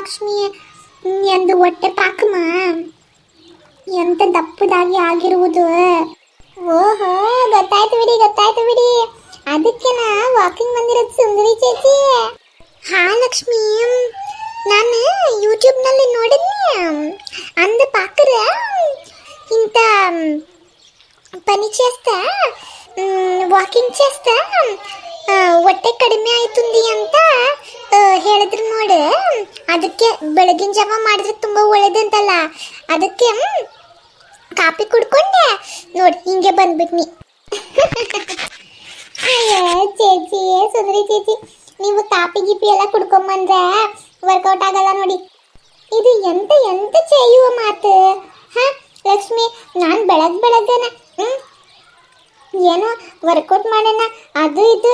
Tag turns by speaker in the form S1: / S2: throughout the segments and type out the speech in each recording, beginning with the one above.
S1: ಲಕ್ಷ್ಮಿ ಎಂದು ಹೊಟ್ಟೆ ಪಾಕಮ್ಮ ಎಂತ ದಪ್ಪದಾಗಿ ಆಗಿರುವುದು ಓಹೋ ಗೊತ್ತಾಯ್ತು ಬಿಡಿ ಗೊತ್ತಾಯ್ತು ಬಿಡಿ ಅದಕ್ಕೆ ನಾ ವಾಕಿಂಗ್ ಬಂದಿರೋದು ಸುಂದರಿ ಚೇಚಿ ಹಾ ಲಕ್ಷ್ಮಿ ನಾನು ಯೂಟ್ಯೂಬ್ನಲ್ಲಿ ನೋಡಿದ್ನಿ ಅಂದ ಪಾಕರ ఇంత పని చేస్తా వాకింగ్ చేస్తా ಆ, ಹೊಟ್ಟೆ ಕಡಿಮೆ ಆಯ್ತುಂದಿ ಅದಕ್ಕೆ ಬೆಳಗಿನ ಜಾವ ಮಾಡಿದ್ರೆ ತುಂಬ ಒಳ್ಳೇದಂತಲ್ಲ. ಅದಕ್ಕೆ ಕಾಫಿ ಕುಡ್ಕೊಂಡೆ. ನೋಡಿ, ಹಿಂಗೆ ಬಂದ್ಬಿಟ್ನಿ. ಅಯ್ಯೋ ಚೇಚಿ ಸುಂದರಿ ಚೇಚಿ ನೀವು ಕಾಫಿ ಗಿಪಿ ಎಲ್ಲ ಕುಡ್ಕೊಂಬಂದ್ರೆ ವರ್ಕೌಟ್ ಆಗಲ್ಲ ನೋಡಿ. ಇದು ಎಂತ ಎಂತ చేయువ ಮಾತು? ಹಾ, ಲಕ್ಷ್ಮಿ, ನಾನು ಬೆಳಗ್ ಬೆಳಗ್ಗೆನೆ ಏನೋ ವರ್ಕೌಟ್ ಮಾಡೋಣ, ಅದು ಇದು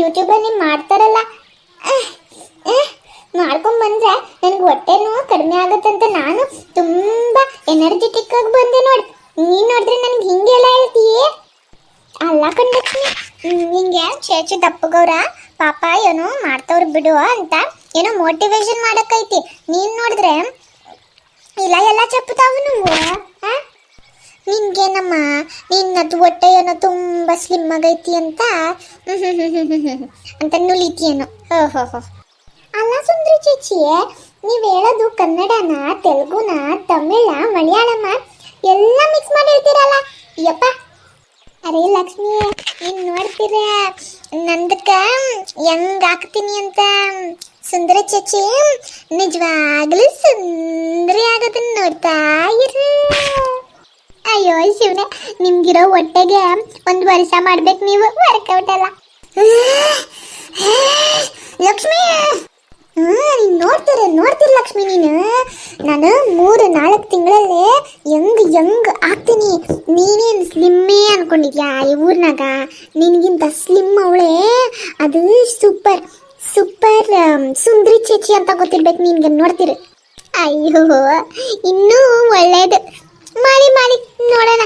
S1: ಯೂಟ್ಯೂಬಲ್ಲಿ ಮಾಡ್ತಾರಲ್ಲ. ಮಾಡ್ಕೊಂಡ್ ಬಂದ್ರೆ ನನಗೆ ನೋವು ಕಡಿಮೆ ಆಗುತ್ತಂತ ನಾನು ತುಂಬಾ ಎನರ್ಜೆಟಿಕ್ ಆಗಿ ಬಂದೆ ನೋಡಿ ನೀನು ನೋಡಿದ್ರೆ ನನಗೆ ಹಿಂಗೆಲ್ಲ ಹೇಳ್ತೀಯೇ ಅಲ್ಲ ಕಣ್ಲಕ್ಷ್ಮಿ ನಿಂಗೆ ಚೇಚಿ ದಪ್ಪಗೌರ ಪಾಪ ಏನೋ ಮಾಡ್ತವ್ರು ಬಿಡು ಅಂತ ಏನೋ ಮೋಟಿವೇಶನ್ ಮಾಡಕ್ಕೈತಿ ನೀನು ನೋಡಿದ್ರೆ ಇಲ್ಲ ಎಲ್ಲ ಚಪ್ಪುತ್ತಾವು ನೀವು? ನಿನ್ಗೇನಮ್ಮ ನಿನ್ನದು ಹೊಟ್ಟೆ ಏನೋ ತುಂಬ ಸ್ಲಿಮ್ ಆಗೈತಿ ಅಂತ ಅಂತ ನುಲಿತೀಯೇನೋ ಹೋ ಹೋ ಅಲ್ಲ ಸುಂದ್ರ ಚೇಚಿಯೇ, ನೀವು ಹೇಳೋದು ಕನ್ನಡನ, ತೆಲುಗುನ, ತಮಿಳ, ಮಲಯಾಳಮ? ಎಲ್ಲ ಮಿಕ್ಸ್ ಮಾಡಿ ಹೇಳ್ತೀರಲ್ಲ ಯಪ್ಪ. ಅರೆ ಲಕ್ಷ್ಮಿ ನೀನು ನೋಡ್ತೀರ? ನಂದಕ್ಕ, ಹೆಂಗ್ ಹಾಕ್ತೀನಿ ಅಂತ? ಸುಂದರ ಚಚಿ, ನಿಜವಾಗ್ಲೂ ಸುಂದರಿ ಆಗೋದನ್ನ ನೋಡ್ತಾ ಇರ್ರಿ. ಅಯ್ಯೋ ಶಿವನೇ ನಿಮ್ಗಿರೋ ಹೊಟ್ಟೆಗೆ ಒಂದು ವರ್ಷ ಮಾಡ್ಬೇಕು ನೀವು ವರ್ಕೌಟ್ ಅಲ್ಲ. ಲಕ್ಷ್ಮಿ! ನೀನ್ ನೋಡ್ತೀರ ನೋಡ್ತೀರ ಲಕ್ಷ್ಮಿ ನೀನು? ನಾನು ಮೂರು, ನಾಲ್ಕು ತಿಂಗಳಲ್ಲಿ ಹೆಂಗ್ ಹೆಂಗ್ ಆಗ್ತೀನಿ. ನೀನೇನು ಸ್ಲಿಮ್ಮೇ ಅನ್ಕೊಂಡಿದ್ಯಾ ಈ ಊರ್ನಾಗ? ನಿನಗಿಂತ ಸ್ಲಿಮ್ ಅವಳೆ. ಅದು ಸೂಪರ್ ಸೂಪರ್ ಸುಂದ್ರಿ ಚೇಚಿ ಅಂತ ಗೊತ್ತಿರ್ಬೇಕು ನಿನ್ಗೆ ನೋಡ್ತೀರಿ. ಅಯ್ಯೋ, ಇನ್ನೂ ಒಳ್ಳೇದು. ಮಾಡಿ ಮಾಡಿ ನೋಡೋಣ.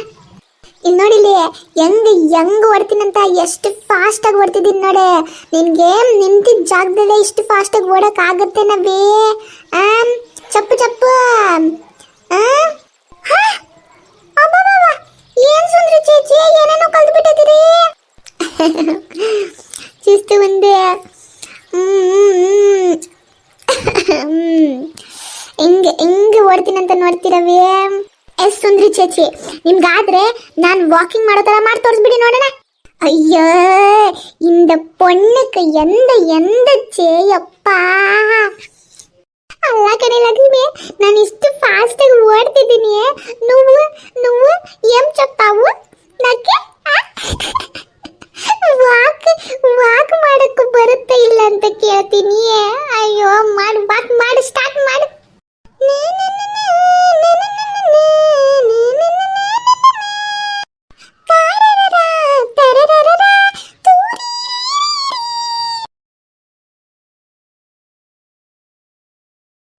S1: ಇಲ್ಲಿ ನೋಡಿಲಿ ಹೆಂಗ್ ಹೆಂಗ್ ಓಡ್ತೀನಂತ, ಎಷ್ಟು ಫಾಸ್ಟ್ ಆಗಿ ಓಡ್ತಿದ್ದೀನಿ ನೋಡೆ. ನಿನ್ಗೆ ನಿಂತಿದ್ದ ಜಾಗದಲ್ಲೇ ಇಷ್ಟು ಫಾಸ್ಟ್ ಆಗಿ ಓಡಕ್ ಆಗುತ್ತೆ ನವೇ. ಚಪ್ಪು ಚಪ್ಪು! ಏನ್ ಸುಂದ್ರಿ ಚೇಚಿ? ಏನೇನೋ ಕಲ್ತು ಬಿಟ್ಟಿದ್ದೀರಿ ಚಿಸ್ತು ಒಂದೇ. ಹಿಂಗೆ ಹಿಂಗೆ ಓಡ್ತೀನಂತ ನೋಡ್ತೀರವೇ ಎಸ್ ಸುಂದ್ರಿ ಚೇಚಿ. ನಿಮ್ಗಾದ್ರೆ ನಾನು ವಾಕಿಂಗ್ ಮಾಡೋ ಥರ ಮಾಡಿ ತೋರಿಸ್ಬಿಡಿ ನೋಡೋಣ. ಅಯ್ಯೋ, ಇಂದ பொண்ணுக்கு ಎಂದ ಎಂದ செய்யப்பா ಅಲ್ಲ ಕಣೆ ಲಕ್ಷ್ಮಿ, ನಾನು ಇಷ್ಟು ಫಾಸ್ಟಾಗಿ ಓಡ್ತಿದ್ದೀನಿ. నువ్వు ನೀವು ఏం చెప్తావు ನಕ್ಕೆ ವಾಕ್ ವಾಕ್ ಮಾಡಕ್ಕೂ ಬರುತ್ತೆ ಇಲ್ಲ ಅಂತ ಕೇಳ್ತೀನಿ. ಅಯ್ಯೋ, ಮಾಡಿ ವಾಕ್ ಮಾಡಿ ಸ್ಟಾರ್ಟ್ ಮಾಡಿ.